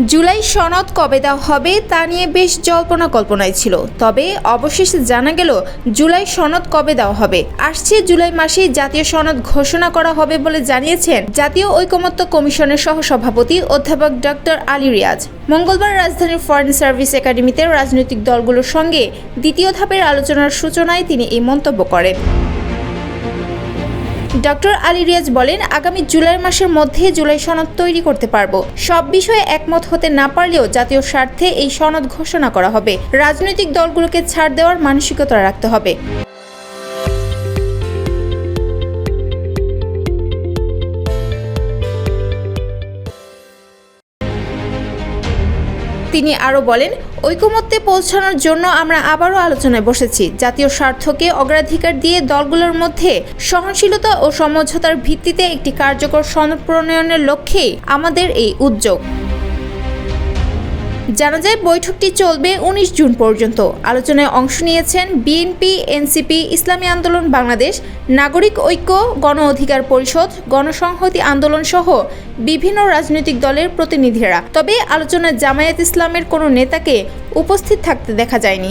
জুলাই সনদ কবে দেওয়া হবে তা নিয়ে বেশ জল্পনা কল্পনায় ছিল। তবে অবশেষে জানা গেল, জুলাই সনদ কবে দেওয়া হবে। আসছে জুলাই মাসেই জাতীয় সনদ ঘোষণা করা হবে বলে জানিয়েছেন জাতীয় ঐকমত্য কমিশনের সহসভাপতি অধ্যাপক ডক্টর আলী রিয়াজ। মঙ্গলবার রাজধানীর ফরেন সার্ভিস একাডেমিতে রাজনৈতিক দলগুলোর সঙ্গে দ্বিতীয় ধাপের আলোচনার সূচনায় তিনি এই মন্তব্য করেন। ডক্টর আলী রিয়াজ বলেন, আগামী জুলাই মাসের মধ্যে জুলাই সনদ তৈরি করতে পারব। সব বিষয়ে একমত হতে না পারলেও জাতীয় স্বার্থে এই সনদ ঘোষণা করা হবে। রাজনৈতিক দলগুলোকে ছাড় দেওয়ার মানসিকতা রাখতে হবে। তিনি আরও বলেন, ঐকমত্যে পৌঁছানোর জন্য আমরা আবারও আলোচনায় বসেছি। জাতীয় স্বার্থকে অগ্রাধিকার দিয়ে দলগুলোর মধ্যে সহনশীলতা ও সমঝোতার ভিত্তিতে একটি কার্যকর সনদ প্রণয়নের লক্ষ্যেই আমাদের এই উদ্যোগ। জানা যায়, বৈঠকটি চলবে উনিশ জুন পর্যন্ত। আলোচনায় অংশ নিয়েছেন বিএনপি, এনসিপি, ইসলামী আন্দোলন, বাংলাদেশ, নাগরিক ঐক্য, গণ অধিকার পরিষদ, গণসংহতি আন্দোলন সহ বিভিন্ন রাজনৈতিক দলের প্রতিনিধিরা। তবে আলোচনায় জামায়াত ইসলামের কোনো নেতাকে উপস্থিত থাকতে দেখা যায়নি।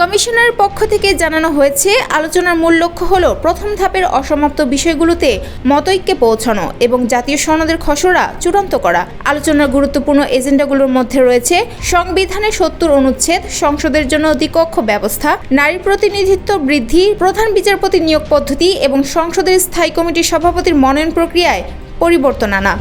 কমিশনের পক্ষ থেকে জানানো হয়েছে, আলোচনার মূল লক্ষ্য হল প্রথম ধাপের অসমাপ্ত বিষয়গুলোতে মতৈক্যে পৌঁছানো এবং জাতীয় সনদের খসড়া চূড়ান্ত করা। আলোচনার গুরুত্বপূর্ণ এজেন্ডাগুলোর মধ্যে রয়েছে সংবিধানের সত্তর অনুচ্ছেদ, সংসদের জন্য দ্বিকক্ষ ব্যবস্থা, নারী প্রতিনিধিত্ব বৃদ্ধি, প্রধান বিচারপতি নিয়োগ পদ্ধতি এবং সংসদের স্থায়ী কমিটির সভাপতির মনোনয়ন প্রক্রিয়ায় পরিবর্তন আনা।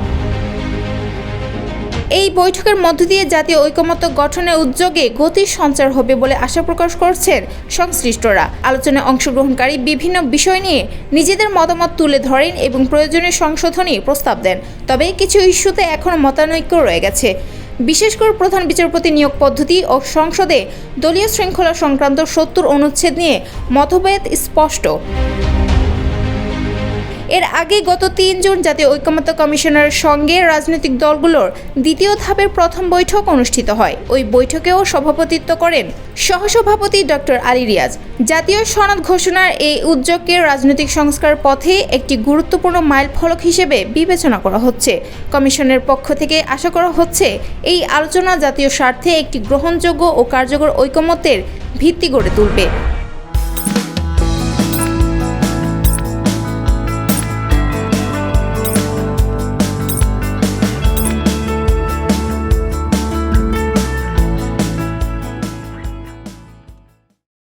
এই বৈঠকের মধ্য দিয়ে জাতীয় ঐকমত্য গঠনের উদ্যোগে গতির সঞ্চার হবে বলে আশা প্রকাশ করছেন সংশ্লিষ্টরা। আলোচনায় অংশগ্রহণকারী বিভিন্ন বিষয় নিয়ে নিজেদের মতামত তুলে ধরেন এবং প্রয়োজনীয় সংশোধনী প্রস্তাব দেন। তবে কিছু ইস্যুতে এখনও মতানৈক্য রয়ে গেছে। বিশেষ করে প্রধান বিচারপতি নিয়োগ পদ্ধতি ও সংসদে দলীয় শৃঙ্খলা সংক্রান্ত সত্তর অনুচ্ছেদ নিয়ে মতভেদ স্পষ্ট। এর আগে গত তিনজন জাতীয় ঐকমত্য কমিশনের সঙ্গে রাজনৈতিক দলগুলোর দ্বিতীয় ধাপের প্রথম বৈঠক অনুষ্ঠিত হয়। ওই বৈঠকেও সভাপতিত্ব করেন সহসভাপতি ডক্টর আলী রিয়াজ। জাতীয় সনদ ঘোষণার এই উদ্যোগকে রাজনৈতিক সংস্কার পথে একটি গুরুত্বপূর্ণ মাইলফলক হিসেবে বিবেচনা করা হচ্ছে। কমিশনের পক্ষ থেকে আশা করা হচ্ছে, এই আলোচনা জাতীয় স্বার্থে একটি গ্রহণযোগ্য ও কার্যকর ঐকমত্যের ভিত্তি গড়ে তুলবে।